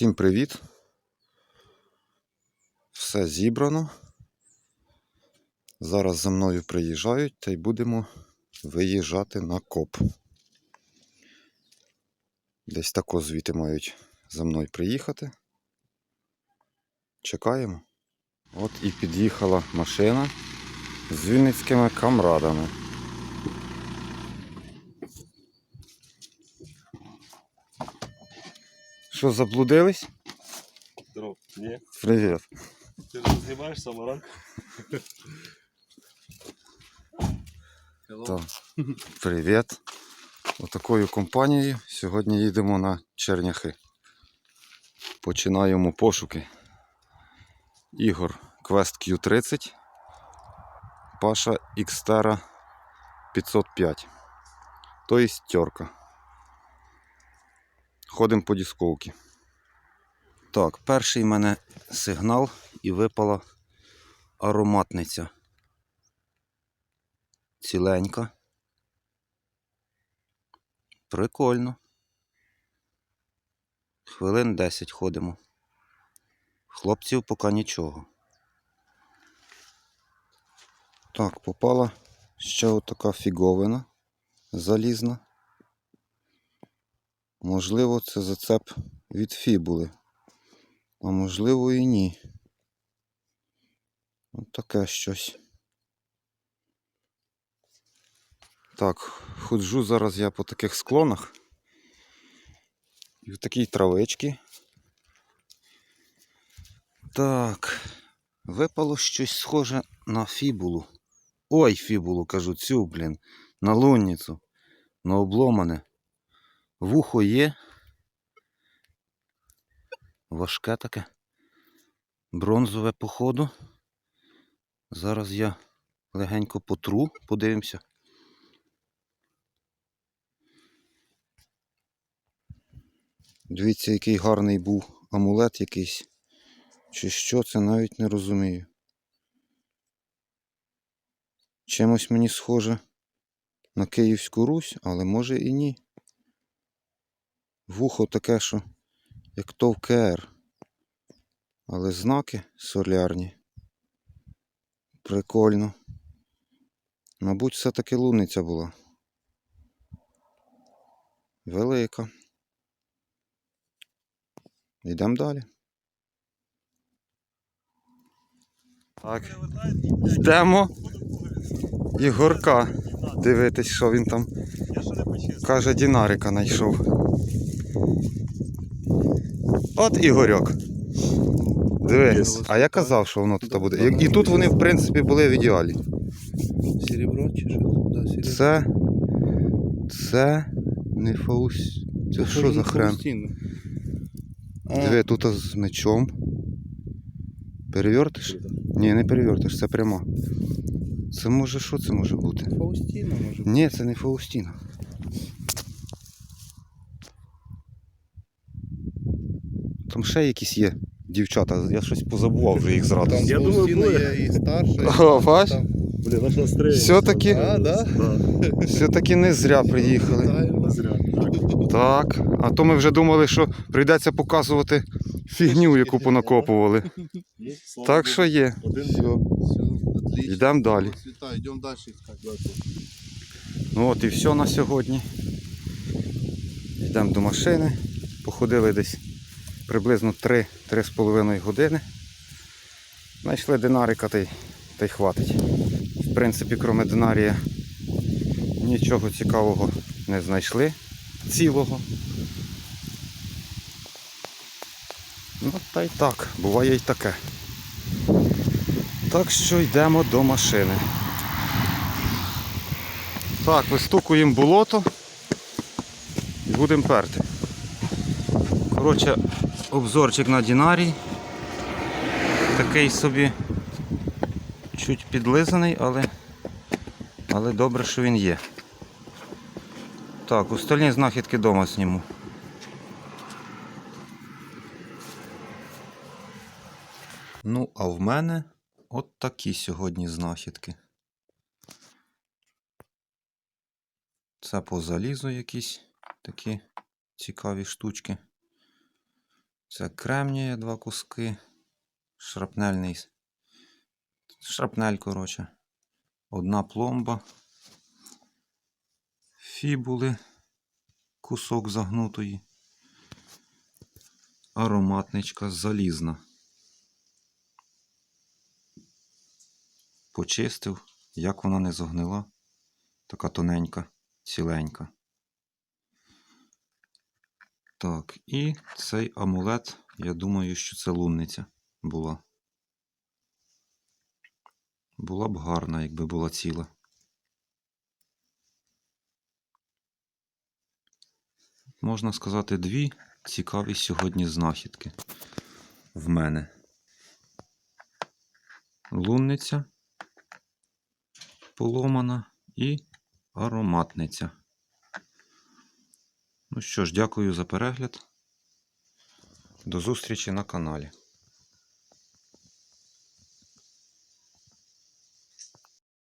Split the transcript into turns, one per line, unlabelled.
Всім привіт. Все зібрано. Зараз за мною приїжджають та й будемо виїжджати на коп. Десь тако звідти мають за мною приїхати. Чекаємо. От і під'їхала машина з вінницькими камрадами. Що, заблудились?
Здоров. Ні.
Привіт.
Ти вже знімаєш саморанку?
Так. Привіт. Отакою компанією сьогодні їдемо на Черняхи. Починаємо пошуки. Ігор Quest Q30. Паша Xterra 505. Тобто тьорка. Ходимо по дисковці. Так, перший в мене сигнал і випала ароматниця. Ціленька. Прикольно. Хвилин 10 ходимо. Хлопців поки нічого. Так, попала ще отака фіговина залізна. Можливо, це зацеп від фібули. А можливо і ні. Ось таке щось. Так, ходжу зараз я по таких склонах. І в такій травичці. Так, випало щось схоже на фібулу. Ой, фібулу, кажу, цю, блін, на лунницю, на обломане. Вухо є. Важке таке. Бронзове походу. Зараз я легенько потру, подивимося. Дивіться, який гарний був амулет якийсь. Чи що, це навіть не розумію. Чимось мені схоже на Київську Русь, але може і ні. Вухо таке, що як то в КР. Але знаки солярні. Прикольно. Мабуть, все-таки луниця була. Велика. Йдемо далі. Так. Йдемо. Ігорка. Дивитись, що він там. Каже, Дінарика знайшов. От Ігорьок. Дивись, а я казав, що воно тут буде. І, і тут вони, в принципі, були в ідеалі.
Серебро чи що? Да, серебро.
Це. Це не фаус. Це що за хрен? Диви, тут з мечом. Перевертиш? Ні, не перевертиш, це прямо. Це може що це може бути?
Фаустіна може бути.
Ні, це не Фаустіна. Там ще якісь є дівчата, я щось позабував вже їх зразу.
Там
Я думаю,
Фаустіна
буде.
є і старша. і
О, бач?
там.
Блін, наш настроєння.
Все-таки,
А, да?
Да.
все-таки не зря приїхали.
Вітаємо.
Зря.
Так. А то ми вже думали, що прийдеться показувати фігню, яку понакопували.
Ну,
Так що є. Все.
Все.
Йдемо далі.
Йдемо далі.
Ну от і все на сьогодні. Йдемо до машини. Походили десь приблизно 3-3,5 години. Знайшли динарика та й, та й хватить. В принципі, крім динарія, нічого цікавого не знайшли цілого. Ну та й так, буває й таке. Так що йдемо до машини. Так, вистукуємо болото і будемо перти. Коротше, обзорчик на Дінарій. Такий собі чуть підлизаний, але, але добре, що він є. Так, остальні знахідки вдома зніму. Ну, а в мене от такі сьогодні знахідки. Це по залізу якісь такі цікаві штучки. Це кремнія два куски. Шрапнельний. Шрапнель, коротше. Одна пломба. Фібули. Кусок загнутої. Ароматничка залізна. Почистив, як вона не зогнила. Така тоненька, ціленька. Так, і цей амулет, я думаю, що це лунниця була. Була б гарна, якби була ціла. Можна сказати, дві цікаві сьогодні знахідки в мене. Лунниця поломана і ароматниця. Ну що ж, дякую за перегляд. До зустрічі на каналі.